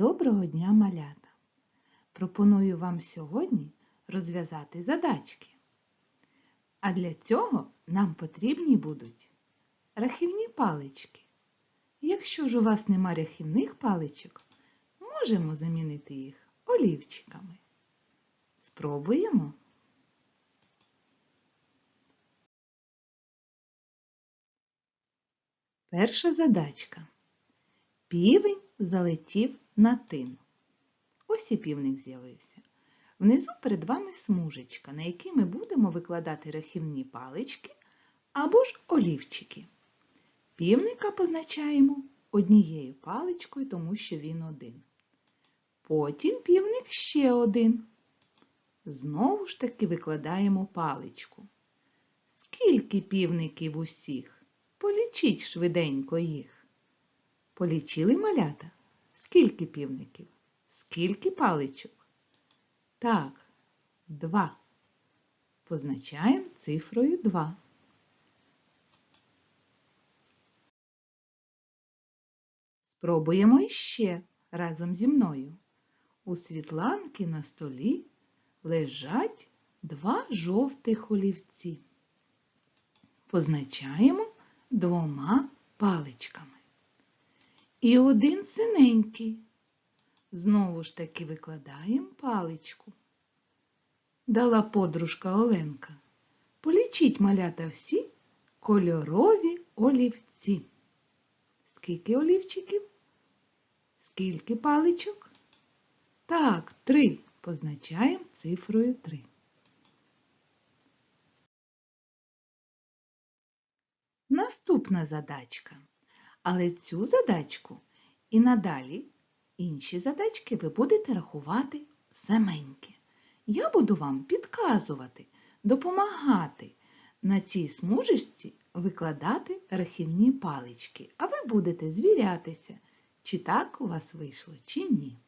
Доброго дня, малята! Пропоную вам сьогодні розв'язати задачки. А для цього нам потрібні будуть рахівні палички. Якщо ж у вас нема рахівних паличок, можемо замінити їх олівчиками. Спробуємо. Перша задачка. Півень залетів на тин. Ось і півник з'явився. Внизу перед вами смужечка, на якій ми будемо викладати рахівні палички або ж олівчики. Півника позначаємо однією паличкою, тому що він один. Потім півник ще один. Знову ж таки викладаємо паличку. Скільки півників усіх? Полічіть швиденько їх. Полічили малята? Скільки півників? Скільки паличок? Так, два. Позначаємо цифрою 2. Спробуємо іще разом зі мною. У Світланки на столі лежать два жовтих олівці. Позначаємо двома паличками. І один синенький. Знову ж таки викладаємо паличку. Дала подружка Оленка. Полічіть малята всі кольорові олівці. Скільки олівчиків? Скільки паличок? Так, три. Позначаємо цифрою три. Наступна задачка. Але цю задачку і надалі інші задачки ви будете рахувати саменьки. Я буду вам підказувати, допомагати на цій смужечці викладати рахівні палички, а ви будете звірятися, чи так у вас вийшло, чи ні.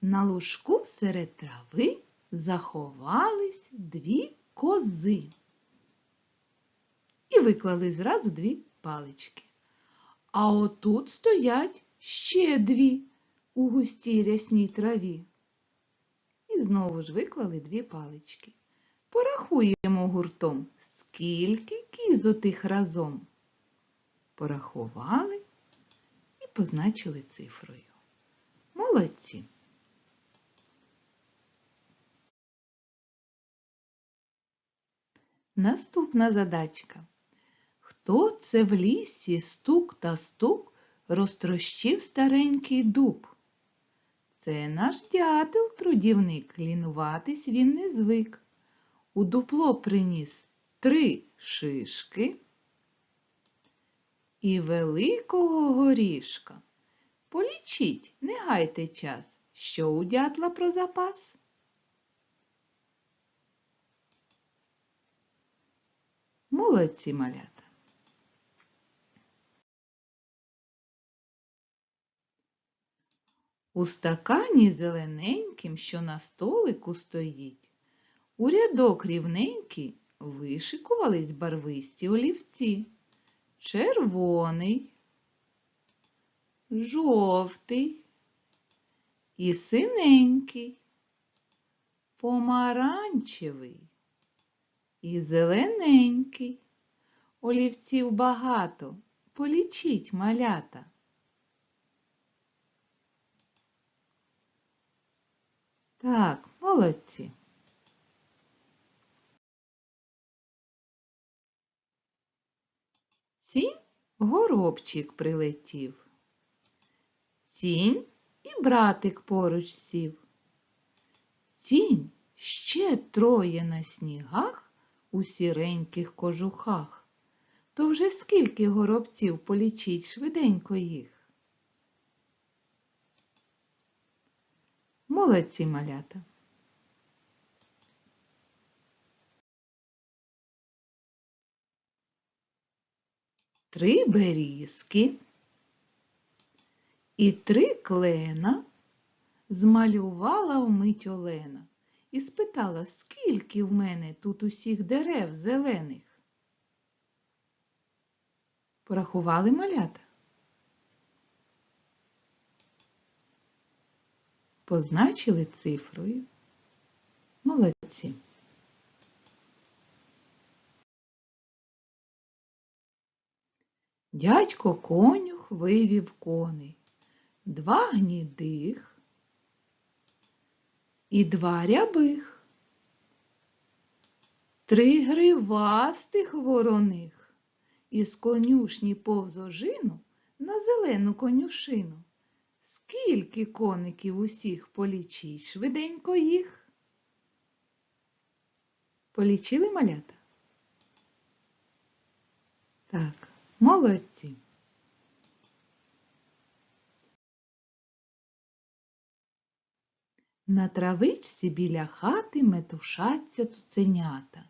На лужку серед трави заховались дві кози. І виклали зразу дві палички. А отут стоять ще дві у густій рясній траві. І знову ж виклали дві палички. Порахуємо гуртом, скільки кіз у тих разом. Порахували і позначили цифрою. Молодці! Наступна задачка. Хто це в лісі стук та стук розтрощив старенький дуб? Це наш дятел, трудівник, лінуватись він не звик. У дупло приніс три шишки і великого горішка. Полічіть, не гайте час, що у дятла про запас. Молодці малята. У стакані зелененьким, що на столику стоїть, у рядок рівненький вишикувались барвисті олівці. Червоний, жовтий і синенький, помаранчевий і зелененький. Олівців багато. Полічіть малята. Так, молодці. Цінь горобчик прилетів. Цінь і братик поруч сів. Цінь ще троє на снігах у сіреньких кожухах. То вже скільки горобців полічіть швиденько їх. Молодці малята. Три берізки і три клена змалювала вмить Олена і спитала, скільки в мене тут усіх дерев зелених. Порахували малята? Позначили цифрою. Молодці. Дядько конюх вивів коней, два гнідих і два рябих, три гривастих вороних із конюшні повз ожину на зелену конюшину. Скільки коників усіх полічіть швиденько їх? Полічили малята? Так, молодці. На травичці біля хати метушаться цуценята.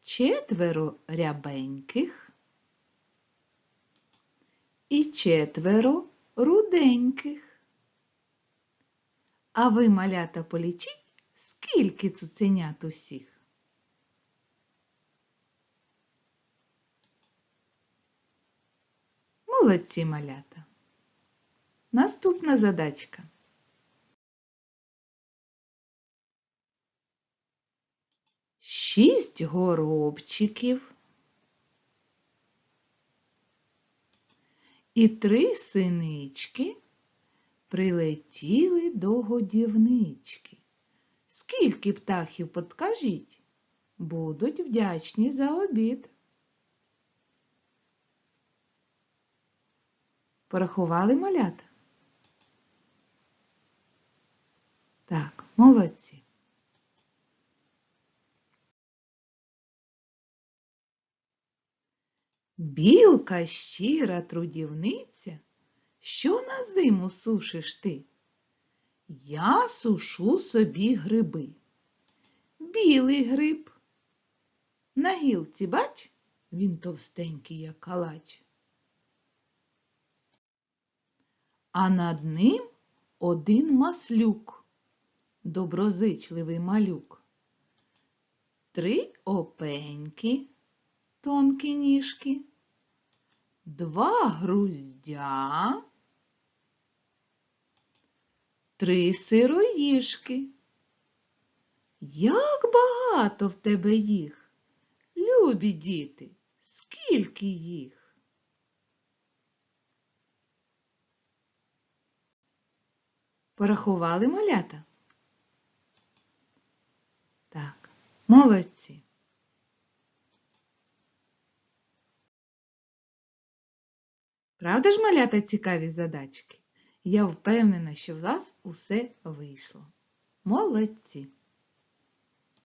Четверо рябеньких і четверо руденьких. А ви, малята, полічіть, скільки цуценят усіх? Молодці малята. Наступна задачка. Шість горобчиків і три синички прилетіли до годівнички. Скільки птахів подкажіть? Будуть вдячні за обід. Порахували малята? Так, молодці. Білка щира трудівниця, що на зиму сушиш ти? Я сушу собі гриби. Білий гриб. На гілці, бач, він товстенький, як калач. А над ним один маслюк, доброзичливий малюк. Три опеньки, тонкі ніжки, два груздя, три сироїжки. Як багато в тебе їх, любі діти, скільки їх? Порахували малята? Так, молодці. Правда ж, малята, цікаві задачки? Я впевнена, що в вас усе вийшло. Молодці!